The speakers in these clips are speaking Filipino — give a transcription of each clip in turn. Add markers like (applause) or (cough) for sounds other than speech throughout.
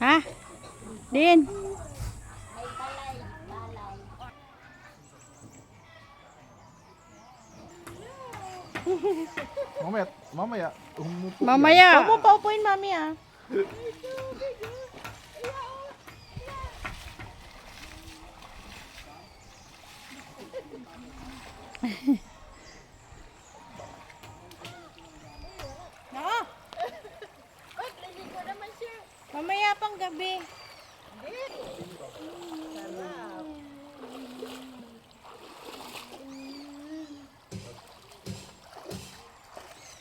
ha điên Mamaya, mamaya. Umupo mamaya. Yan. Umupo po. Hehehe gabi.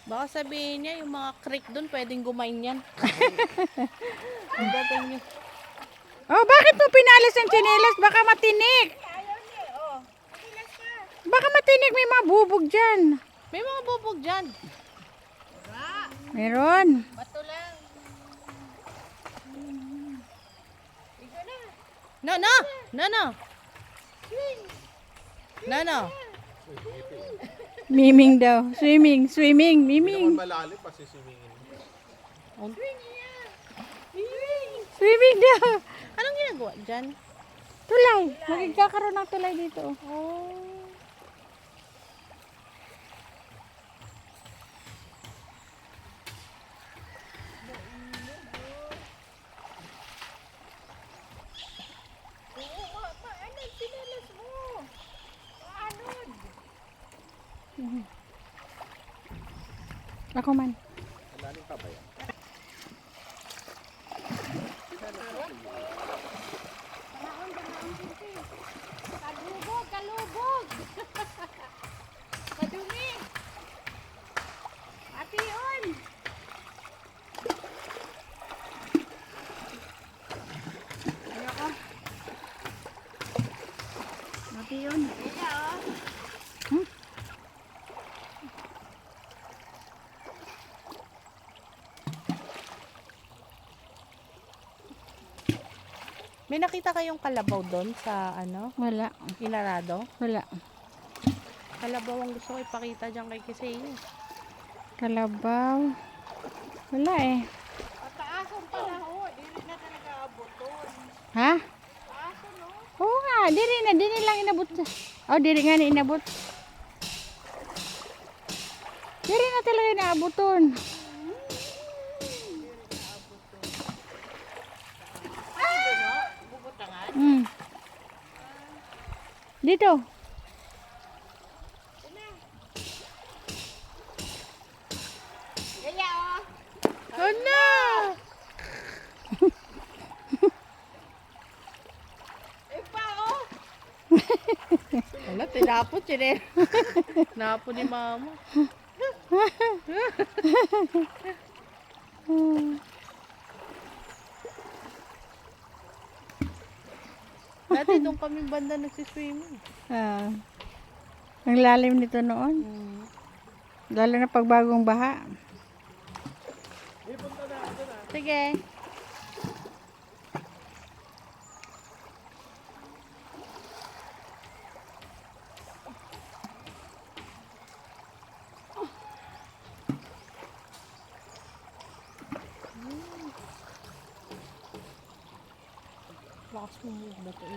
Baka sabihin niya, yung mga creek doon, pwedeng gumain yan. (laughs) Ang dating niya. Oh, bakit mo pinalis ang tsinelas? Baka matinik. Baka matinik may mga bubog dyan. May mga bubog dyan. Meron. Bato lang. No, no! No, no! No, no! Miming daw. Swimming, swimming, miming. malalim pa siswingin. Swimming daw. Anong ginagawa dyan? Tulay. Magkakaroon ng tulay dito. Oh. Ako man. Malalim pa ba yan? Kalubog! May nakita kayong kalabaw doon sa ano, Wala. Inarado? Wala. Kalabaw ang gusto ko ipakita dyan kay Kisei. Kalabaw. Wala eh. Pataasan pala ho, di rin na talaga abuton. Ha? Oo nga, diri na, diri lang inabot. Oh, diri nga ni inabot. Diri na talaga inaaboton. Hmm. Dito. Ano? (laughs) Wala, tinapot yun eh. Napo ni mama. (laughs) Dati doon kami banda nagsiswimming. Ah. ang lalim nito noon. Hmm. Lalo na pag bagong baha. Sige. Lakas mo mo ba ito?